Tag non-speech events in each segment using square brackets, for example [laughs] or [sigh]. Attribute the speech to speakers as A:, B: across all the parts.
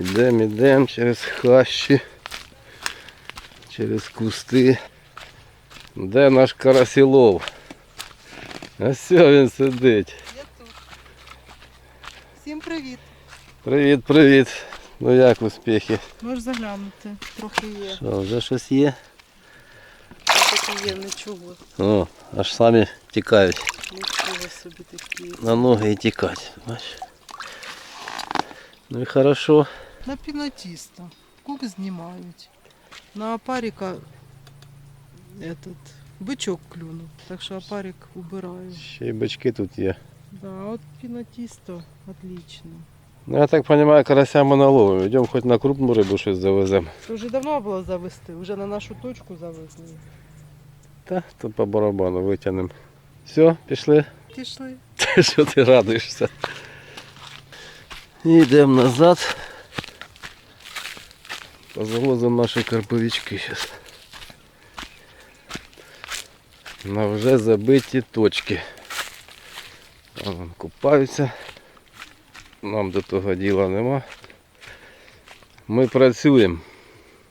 A: Ідемо, ідемо через хащі, через кусти. Де наш карасілов? А все він сидить.
B: Я тут. Всім привіт.
A: Привіт, привіт. Ну як успіхи?
B: Можеш заглянути. Трохи є.
A: Що, вже щось є?
B: Такі є, нічого.
A: О, аж самі тікають.
B: Нічого собі такі.
A: На ноги і тікать. Бачиш? Ну і хорошо.
B: На пінотіста. Кук знімають. На опаріка этот, бичок клюнув. Так що опарик убираю.
A: Ще й бачки тут є.
B: Да, от пінотісто отлично.
A: Ну я так розумію, карася ми наловимо. Йдемо хоч на крупну рибу щось завеземо.
B: Це вже давно було завести, вже на нашу точку завезли.
A: Та, то по барабану витягнемо. Все, пішли.
B: Пішли. [laughs]
A: Що ти радуєшся? І йдемо назад. Позавозимо наші карповички зараз. На вже забиті точки. Там купаються. Нам до того діла нема. Ми працюємо.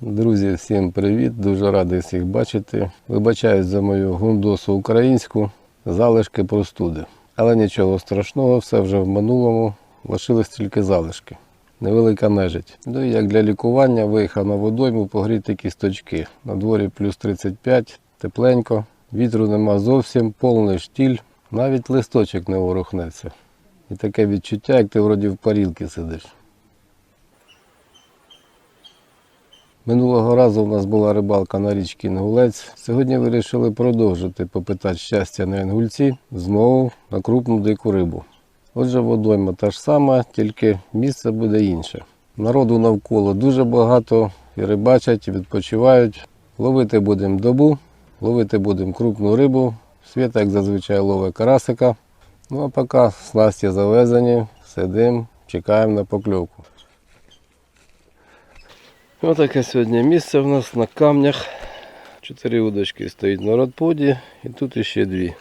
A: Друзі, всім привіт! Дуже радий всіх бачити. Вибачаюсь за мою гундосу українську, залишки простуди. Але нічого страшного, все вже в минулому, лишились тільки залишки. Невелика нежить. Ну і як для лікування виїхав на водойму погріти кісточки. На дворі плюс 35, тепленько, вітру нема зовсім, повний штіль, навіть листочок не ворухнеться. І таке відчуття, як ти вроді в парілці сидиш. Минулого разу у нас була рибалка на річці Інгулець. Сьогодні вирішили продовжити попитати щастя на інгульці знову на крупну дику рибу. Отже, водойма та ж сама, тільки місце буде інше. Народу навколо дуже багато, і рибачать, і відпочивають. Ловити будемо добу, ловити будемо крупну рибу. Світа, як зазвичай, ловить карасика. Ну а поки снасті завезені, сидимо, чекаємо на покльовку. Ось таке сьогодні місце в нас на камнях. Чотири удочки стоїть на родподі і тут іще дві.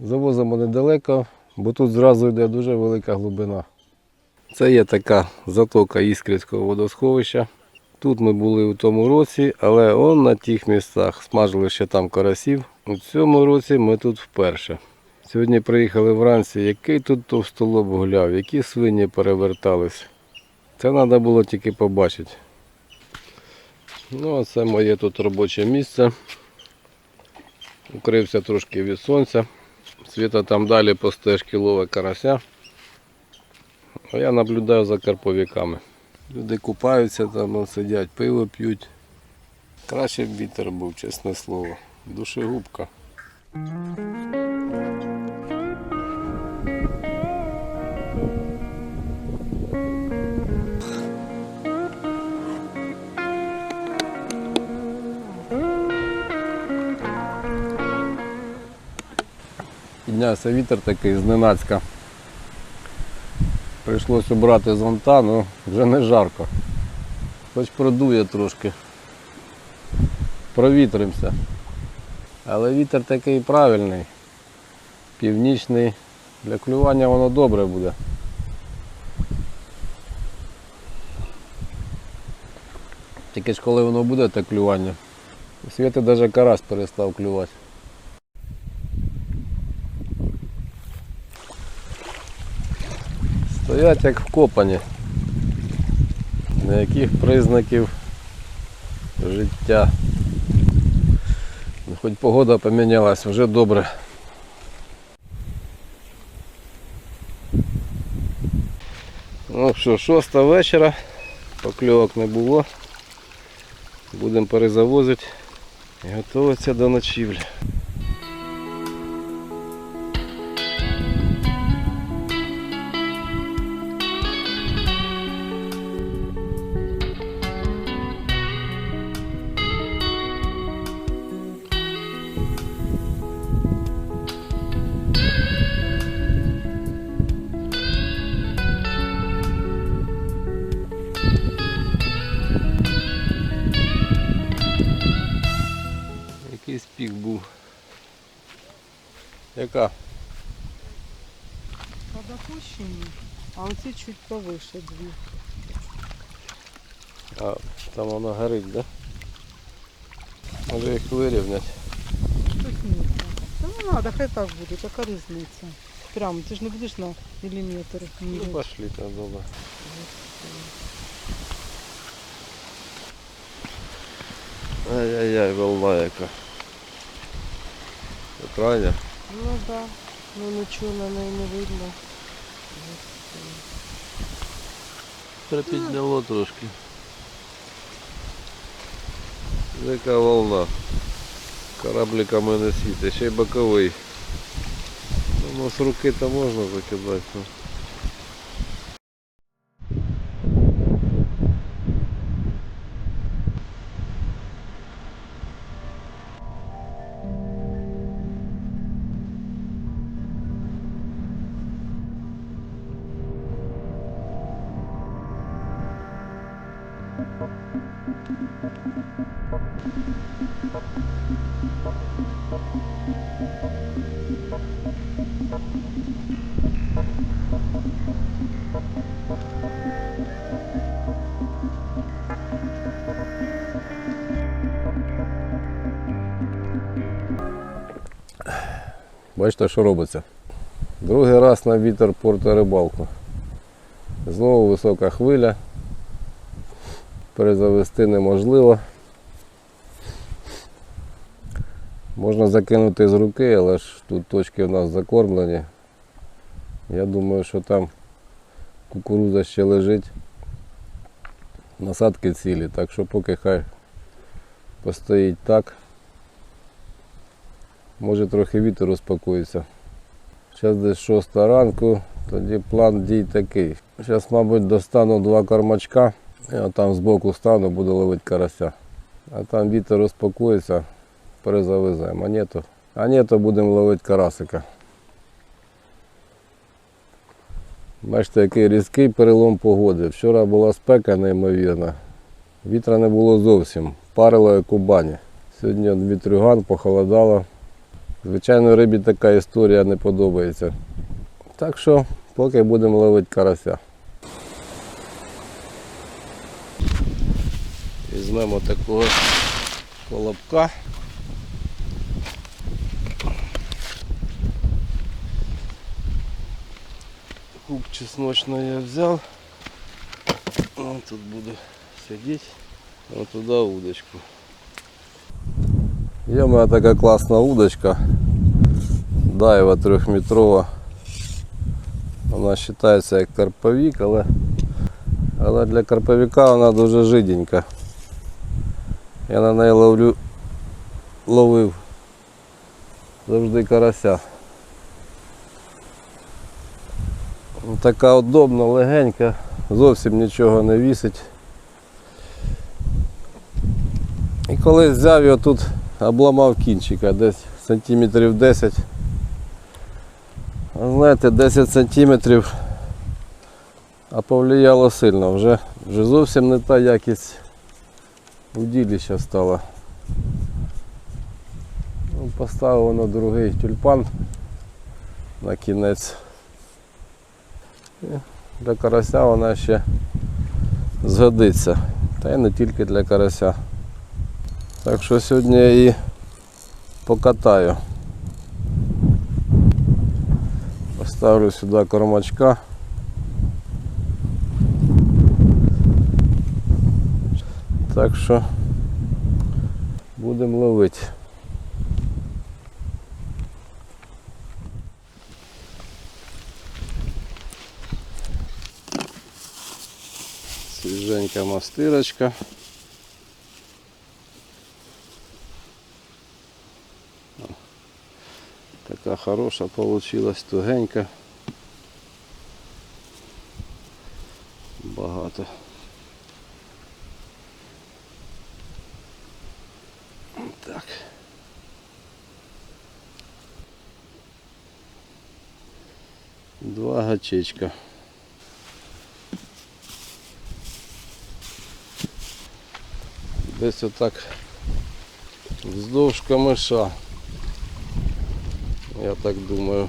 A: Завозимо недалеко, бо тут зразу йде дуже велика глибина. Це є така затока Іскрівського водосховища. Тут ми були у тому році, але он на тих місцях смажили ще там карасів. У цьому році ми тут вперше. Сьогодні приїхали вранці, який тут товстолоб гуляв, які свині перевертались. Це треба було тільки побачити. Ну, а це моє тут робоче місце. Укрився трошки від сонця. Світа там далі по стежці ловить карася. А я наблюдаю за карповиками. Люди купаються, там сидять, пиво п'ють. Краще б вітер був, чесне слово. Душегубка. Піднявся вітер такий зненацька. Прийшлося брати зонта, ну вже не жарко. Хоч продує трошки. Провітримося. Але вітер такий правильний, північний. Для клювання воно добре буде. Тільки ж коли воно буде, те клювання. У навіть карась перестав клювати. Стоять як вкопані. Ніяких признаків життя. Ну, Хоч погода помінялась, вже добре. Ну що, шоста вечора, покльовок не було. Будемо перезавозити і готуватися до ночівлі. Яка?
B: Подопущені, а оці чуть повише дві.
A: А там воно горить, да? Може їх вирівняти.
B: Штукніться. Та не треба, хай так буде, така різниця. Прямо, ти ж не будеш на міліметр.
A: Ну
B: міряти.
A: пошли там добре. Ай-яй-яй, волна яка. Крайня.
B: Ну так. Да. Ну нічого на неї не видно.
A: Припідняло трошки. Яка волна. Корабликами не світить, ще й боковий. Ну, з руки то можна закидати. Бачите, що робиться. Другий раз на вітер порта рибалку. Знову висока хвиля. Перезавести неможливо. Можна закинути з руки, але ж тут точки у нас закормлені. Я думаю, що там кукурудза ще лежить. Насадки цілі, так що поки хай постоїть так. Може трохи вітер успокоїться. Зараз десь 6 ранку, тоді план дій такий. Зараз, мабуть, достану два кормачка, я там збоку стану, буду ловити карася. А там вітер успокоїться, перезавеземо. А ні, то, а ні, будемо ловити карасика. Бачите, який різкий перелом погоди. Вчора була спека неймовірна. Вітра не було зовсім. Парило як у бані. Сьогодні вітрюган, похолодало. Звичайно, рибі така історія не подобається. Так що, поки будемо ловити карася. Візьмемо такого колобка. Куб чесночный я взял. Он тут буду сидеть. Вот туда удочку. Є в мене така класна удочка. Дайва трьохметрова. Вона вважається як карповік, але, але для карповіка вона дуже жиденька. Я на неї ловлю, ловив завжди карася. Така удобна, легенька, зовсім нічого не вісить. І коли взяв його тут, обламав кінчика десь сантиметрів 10. А знаєте, 10 сантиметрів, а повлияло сильно. Вже, вже зовсім не та якість удилища стала. Ну, поставив на другий тюльпан на кінець. І для карася вона ще згодиться. Та й не тільки для карася. Так що сьогодні я її покатаю. Поставлю сюди кормачка. Так що будемо ловити. Свіженька мастирочка. Така хороша получилась, тугенька. Багато. Так. Два гачечка. Десь отак вздовж камиша. Я так думаю.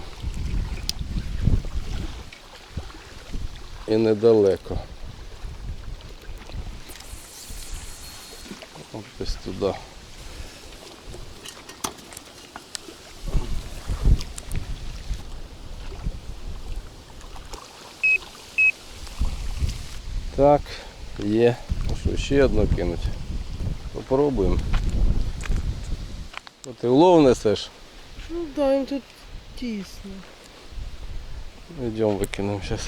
A: І недалеко. От десь туди. Так, є. Що, ще одну кинуть. Попробуємо. О, Ти улов несеш?
B: Ну да, їм тут тісно.
A: Йдемо викинемо зараз.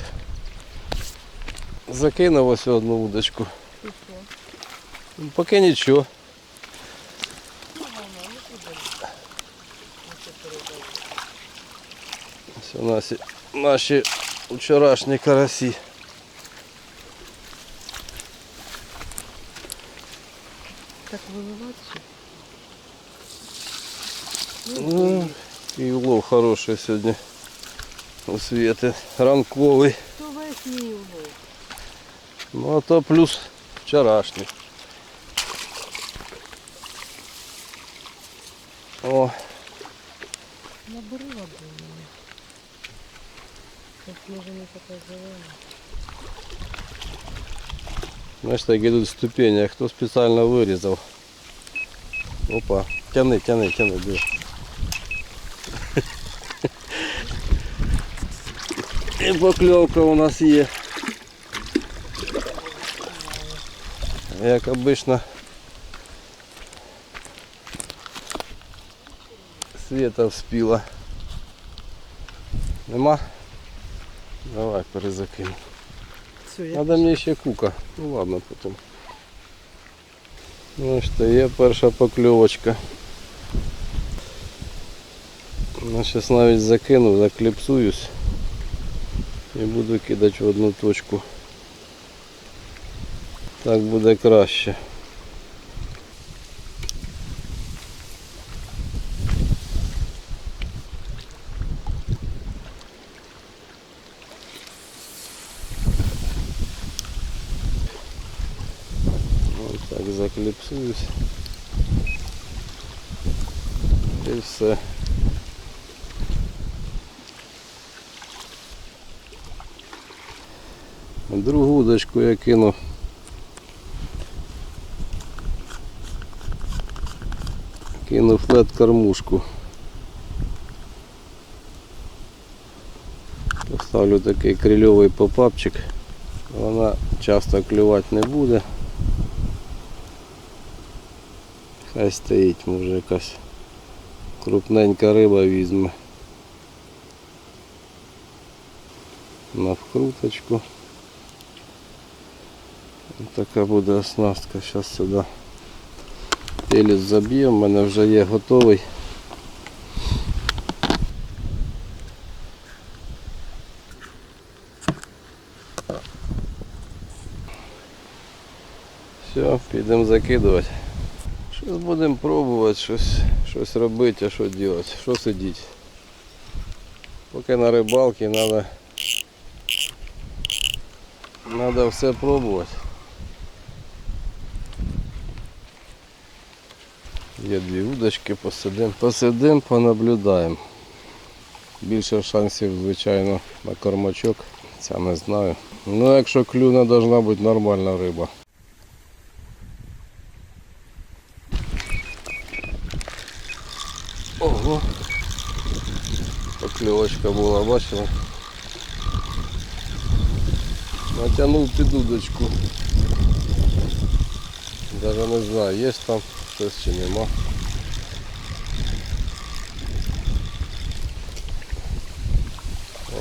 A: Закинув ось одну удочку. Ну, Поки нічого. Ось у нас наші вчорашні карасі. Ну, і улов хороший сьогодні. У світі ранковий.
B: То весь мій улов.
A: Ну а то плюс вчорашній. О,
B: Набери води мені. Тут може не така зелена.
A: Знаєш, так ідуть ступені, а хто спеціально вирізав. Опа, тяни, тяни, тяни, диви. І покльовка у нас є. Як обично. Света вспіла. Нема? Давай перезакинь.
B: Все, я
A: Надо мені ще кука. Ну ладно потім. Ну що, є перша покльовочка. Ну, зараз навіть закину, закліпсуюсь і буду кидати в одну точку. Так буде краще. Я кину. Кину флет кормушку. Поставлю такий крильовий попапчик. Вона часто клювати не буде. Хай стоїть, може якась крупненька риба візьме. На вкруточку. Така буде оснастка. Зараз сюди пелець заб'ємо, в мене вже є готовий. Все, підемо закидувати. Щось будемо пробувати, щось, щось робити, а що робити, що сидіти. Поки на рибалці треба треба все пробувати. Є дві удочки, посидимо, посидимо, понаблюдаємо. Більше шансів, звичайно, на кормачок, це не знаю. Ну якщо клюне, повинна бути нормальна риба. Ого. Поклевочка була, бачила. Натягнув під удочку. Даже не знаю, є там щось чи нема.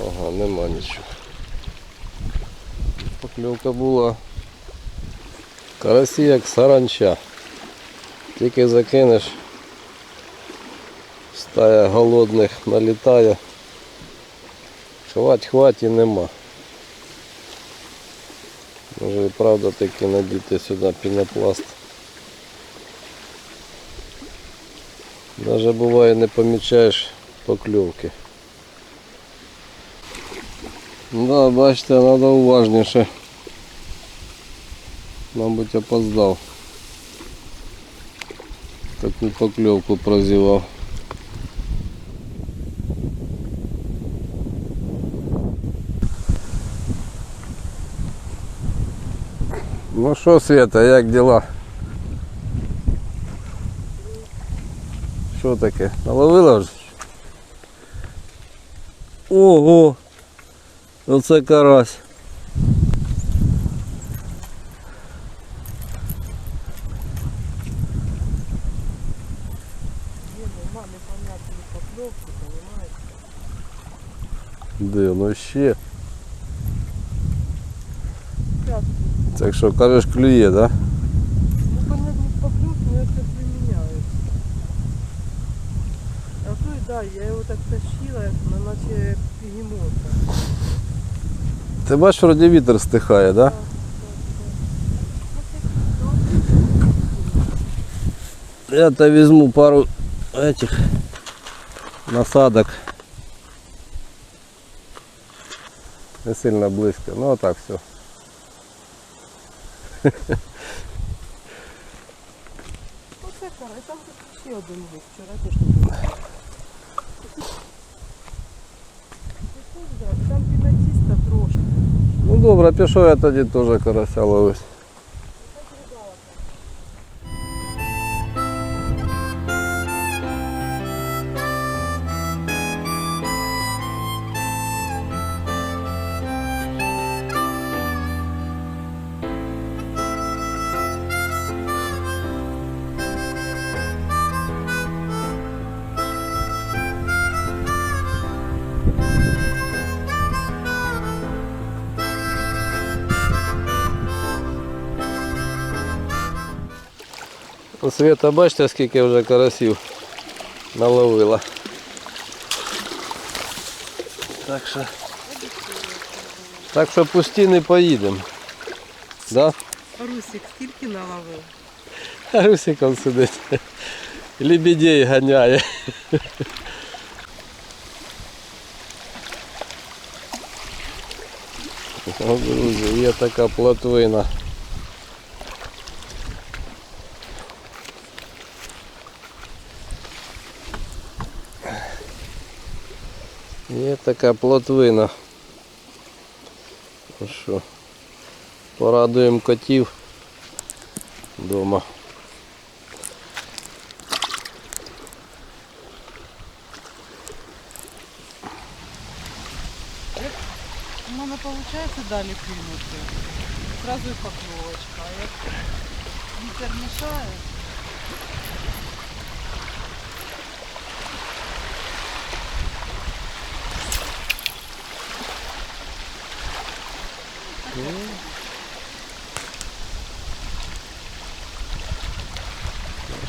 A: Ага, нема нічого. Поклевка була. Карасі як саранча. Тільки закинеш Стая голодних налітає. Хвать, хвать і нема. Може і правда таки надіти сюди пінопласт. Даже буває не помічаєш покльовки. Да, бачите, треба уважніше. Мабуть, опоздав. Таку покльовку прозівав. Ну що, Света, як діла? Що таке? Наловила вже? Ого! Оце карась. Де, ну ще. Так що кажеш клює, да?
B: Ну, понятно, покльовки, но это применяется. А то и да, я его так тащила, як на наче бегемота.
A: Ти бачиш, вроді вітер стихає, да? Я то візьму пару этих насадок. Не сильно близько. Ну так все.
B: Оце кара, там ще один вчора теж тут був. Це теж, да, Там пінатіста трошки.
A: Ну добре, пішов я тоді теж карася ловись. Света, бачите, скільки вже карасів наловила. Так що. Так що пусті не поїдемо. Да?
B: Русик, скільки наловив?
A: А Русик он сидить. Лебедей ганяє. О, друзі, є така плотвина. така плотвина. Ну що, порадуємо котів вдома.
B: У мене виходить далі кинути. Зразу і покльовочка. А як вітер мішає,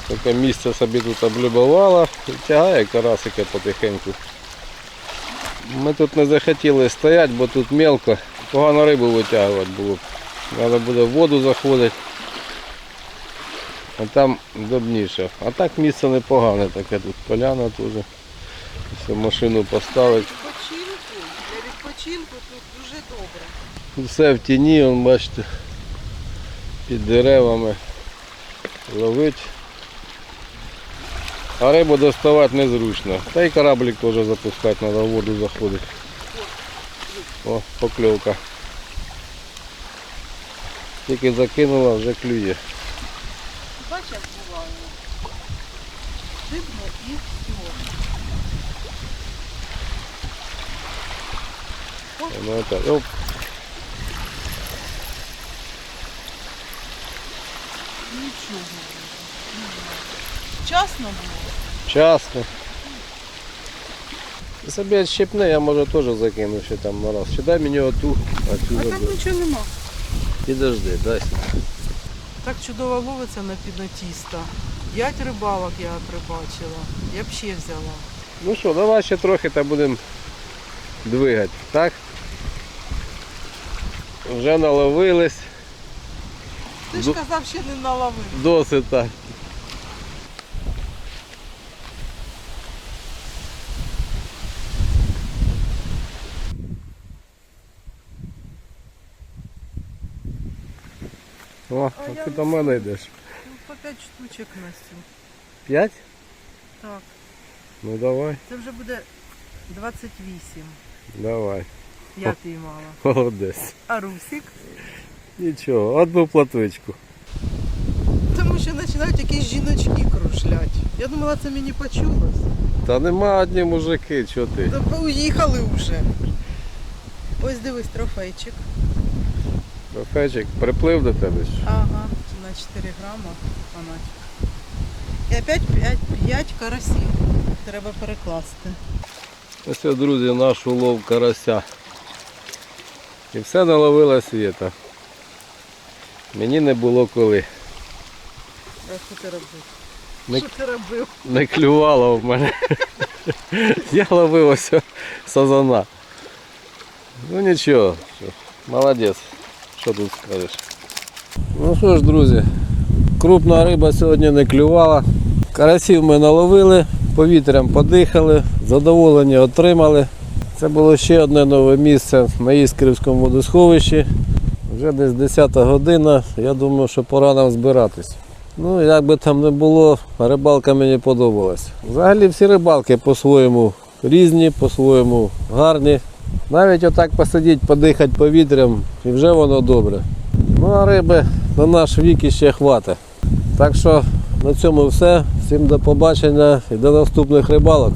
A: Таке місце собі тут облюбувала і тягає карасика потихеньку. Ми тут не захотіли стояти, бо тут мелко. Погано рибу витягувати було. Треба буде в воду заходити. А там удобніше. А так місце непогане таке тут поляна теж. Все, машину поставити.
B: відпочинку, для відпочинку тут дуже добре.
A: Все в тіні, он, бачите, під деревами ловить. А рибу доставати незручно. Та й кораблик теж запускати, треба в воду заходити. О, покльовка. Тільки закинула, вже клює.
B: Бач, як буває. Дибне і все.
A: Ну, так, оп,
B: Нічого. Вчасно було.
A: Часно. Собі відщепне, я може теж закину ще там на раз. Ще дай мені оту, а цю
B: А
A: заберу.
B: нічого нема.
A: Підожди, дай.
B: Так чудово ловиться на піднатіста. П'ять рибалок я прибачила. Я б ще взяла.
A: Ну що, давай ще трохи та будемо двигати, так? Вже наловились,
B: Ти ж
A: Ду-
B: казав, ще не наловив.
A: досить так. О,
B: А
A: а ти до мене йдеш.
B: Ну, по п'ять штучок Настю.
A: П'ять?
B: Так,
A: Ну давай,
B: це вже буде 28.
A: давай.
B: Я піймала. [laughs]
A: Молодець.
B: А Русик?
A: Нічого, одну платвичку.
B: Тому що починають якісь жіночки кружлять. Я думала, це мені почулось.
A: Та нема одні мужики, чого ти?
B: Та уїхали вже. Ось дивись, трофейчик.
A: Трофейчик приплив до тебе. що?
B: Ага, на 4 грама фанатик. І опять 5, 5 карасів. Треба перекласти.
A: Ось, друзі, наш улов карася. І все наловила світа. Мені не було коли.
B: А що ти робив?
A: Не,
B: Що ти робив?
A: не клювало в мене. Я ловив ось сазана. Ну нічого, що, молодець. Що тут скажеш? Ну що ж, друзі, крупна риба сьогодні не клювала. Карасів ми наловили, повітрям подихали, задоволення отримали. Це було ще одне нове місце на Іскрівському водосховищі. Вже десь 10 година. Я думаю, що пора нам збиратись. Ну, як би там не було, рибалка мені подобалась. Взагалі всі рибалки по-своєму різні, по-своєму гарні. Навіть отак посидіти, подихати повітрям і вже воно добре. Ну а риби на наш вік іще хватить. Так що на цьому все. Всім до побачення і до наступних рибалок.